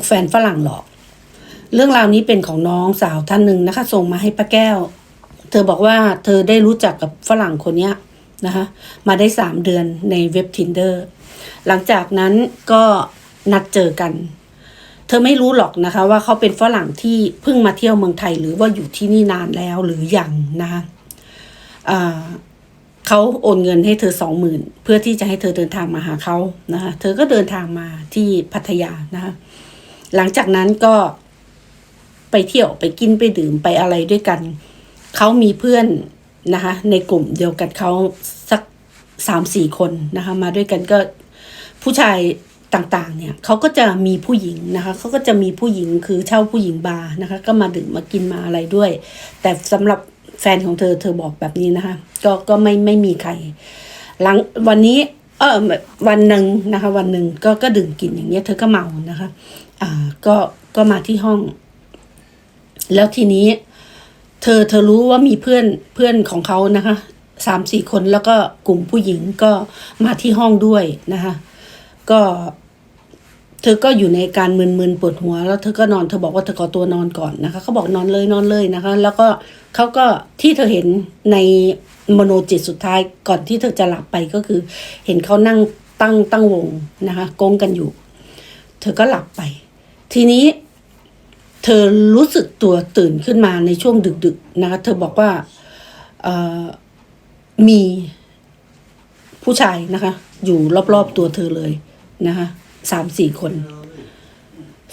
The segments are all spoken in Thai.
ถูกแฟนฝรั่งหลอก เรื่องราวนี้เป็นของน้องสาวท่านหนึ่งนะคะ ส่งมาให้ป้าแก้ว เธอบอกว่าเธอได้รู้จักกับฝรั่งคนนี้นะคะ มาได้สามเดือนในเว็บ tinder หลังจากนั้นก็นัดเจอกัน เธอไม่รู้หรอกนะคะ ว่าเขาเป็นฝรั่งที่เพิ่งมาเที่ยวเมืองไทย หรือว่าอยู่ที่นี่นานแล้วหรือยังนะคะเขาโอนเงินให้เธอสองหมื่นเพื่อที่จะให้เธอเดินทางมาหาเขานะคะเธอก็เดินทางมาที่พัทยานะคะ หลังจากนั้นก็ไปเที่ยวไปกินไปดื่มไปอะไรด้วยกัน เขามีเพื่อนนะคะ ในกลุ่มเดียวกันเขาสักสามสี่คนนะคะ มาด้วยกันก็ผู้ชายต่างๆ เนี่ยเขาก็จะมีผู้หญิงนะคะเขาก็จะมีผู้หญิงคือเช่าผู้หญิงบาร์นะคะ ก็มาดื่มมากินมาอะไรด้วย แต่สำหรับแฟนของเธอเธอบอกแบบนี้นะคะ ก็ก็ไม่ไม่มีใคร หลังวันนี้เออวันหนึ่งนะคะ วันหนึ่งก็ก็ดื่มกินอย่างเงี้ยเธอก็เมานะคะ อ่าก็ก็มาที่ห้อง แล้วทีนี้ เธอเธอรู้ว่ามีเพื่อนเพื่อนของเขานะคะสามสี่คนแล้วก็กลุ่มผู้หญิงก็มาที่ห้องด้วยนะคะก็เธอก็อยู่ในการมึนๆปวดหัว แล้วเธอก็นอนเธอบอกว่าเธอขอตัวนอนก่อนนะคะเขาบอกนอนเลยนอนเลยนะคะ แล้วก็เขาก็ที่เธอเห็นในมโนจิตสุดท้ายก่อนที่เธอจะหลับไปก็คือ เห็นเขานั่งตั้งตั้งวงนะคะโกงกันอยู่ เธอก็หลับไป ทีนี้ เธอรู้สึกตัวตื่นขึ้นมาในช่วงดึก ๆ นะคะเธอบอกว่ามีผู้ชายนะคะ อยู่รอบ ๆ ตัวเธอเลยนะคะสามสี่คน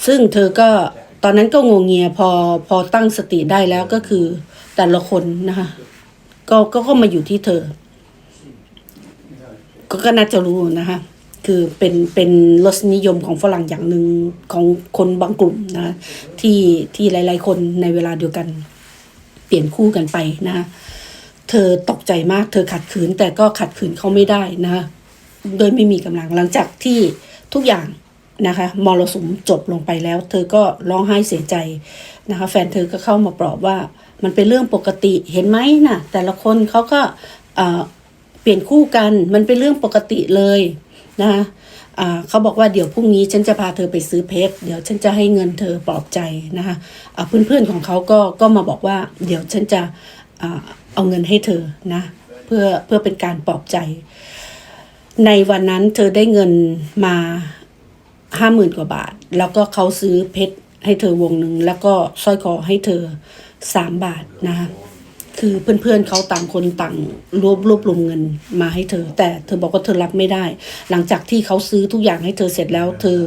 ซึ่งเธอก็ตอนนั้นก็งงเงียพอพอตั้งสติได้แล้วก็คือแต่ละคนนะคะก็ก็ก็มาอยู่ที่เธอ ก็ก็น่าจะรู้นะคะ คือเป็นเป็นรสนิยมของฝรั่งอย่างหนึ่งของคนบางกลุ่มนะที่ที่หลาย ๆ คนในเวลาเดียวกัน เปลี่ยนคู่กันไปนะเธอตกใจมาก เธอขัดขืน แต่ก็ขัดขืนเขาไม่ได้นะโดยไม่มีกำลังหลังจากที่ทุกอย่างนะคะมรสุมจบลงไปแล้ว เธอก็ร้องไห้เสียใจนะคะ แฟนเธอก็เข้ามาปลอบว่ามันเป็นเรื่องปกติเห็นไหมนะ่ะแต่ละคนเขาก็เอ่อเปลี่ยนคู่กัน มันเป็นเรื่องปกติเลย นะะเขาบอกว่าเดี๋ยวพรุ่งนี้ฉันจะพาเธอไปซื้อเพชรเดี๋ยวฉันจะให้เงินเธอปลอบใจนะคะอ่าเพื่อนๆของเขาก็ก็มาบอกว่า เดี๋ยวฉันจะอ่าเอาเงินให้เธอนะเพื่อเพื่อเป็นการปลอบใจ ในวันนั้นเธอได้เงินมาห้าหมื่นกว่าบาท แล้วก็เขาซื้อเพชรให้เธอวงหนึ่งแล้วก็สร้อยคอให้เธอสามบาทนะคะ คือเพื่อนๆเขาต่างคนต่างรวบรวบรวมเงินมาให้เธอ แต่เธอบอกว่าเธอรับไม่ได้ หลังจากที่เขาซื้อทุกอย่างให้เธอเสร็จแล้ว เธอ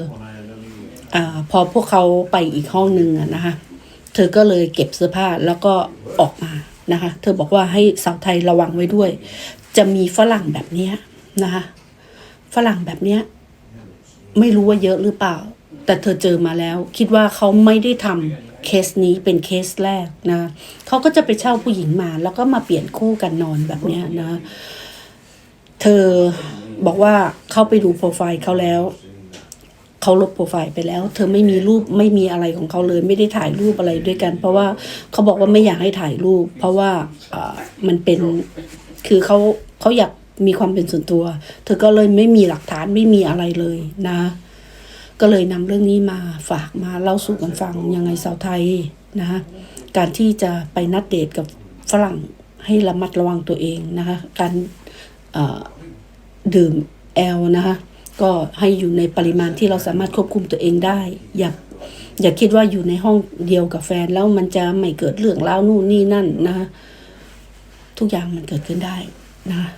อพอพวกเขาไปอีกห้องหนึ่งนะคะเธอก็เลยเก็บเสื้อผ้าแล้วก็ออกมานะคะ เธอบอกว่าให้สาวไทยระวังไว้ด้วย จะมีฝรั่งแบบนี้นะคะฝรั่งแบบเนี้ยไม่รู้ว่าเยอะหรือเปล่า แต่เธอเจอมาแล้ว คิดว่าเขาไม่ได้ทำ เคสนี้เป็นเคสแรกนะ เขาก็จะไปเช่าผู้หญิงมา แล้วก็มาเปลี่ยนคู่กันนอนแบบเนี้ยนะ เธอบอกว่าเข้าไปดูโปรไฟล์เขาแล้ว เขาลบโปรไฟล์ไปแล้ว เธอไม่มีรูปไม่มีอะไรของเขาเลย ไม่ได้ถ่ายรูปอะไรด้วยกัน เพราะว่าเขาบอกว่าไม่อยากให้ถ่ายรูป เพราะว่าอ่ามันเป็นคือเขาเขาอยากมีความเป็นส่วนตัว เธอก็เลยไม่มีหลักฐานไม่มีอะไรเลยนะ ก็เลยนำเรื่องนี้มาฝากมาเล่าสู่กันฟังยังไงสาวไทยนะคะการที่จะไปนัดเดทกับฝรั่งให้ระมัดระวังตัวเองนะคะ การดื่มแอลนะคะก็ให้อยู่ในปริมาณที่เราสามารถควบคุมตัวเองได้ อย่าอย่าคิดว่าอยู่ในห้องเดียวกับแฟนแล้วมันจะไม่เกิดเรื่องเล่านู่นนี่นั่นนะคะทุกอย่างมันเกิดขึ้นได้นะคะ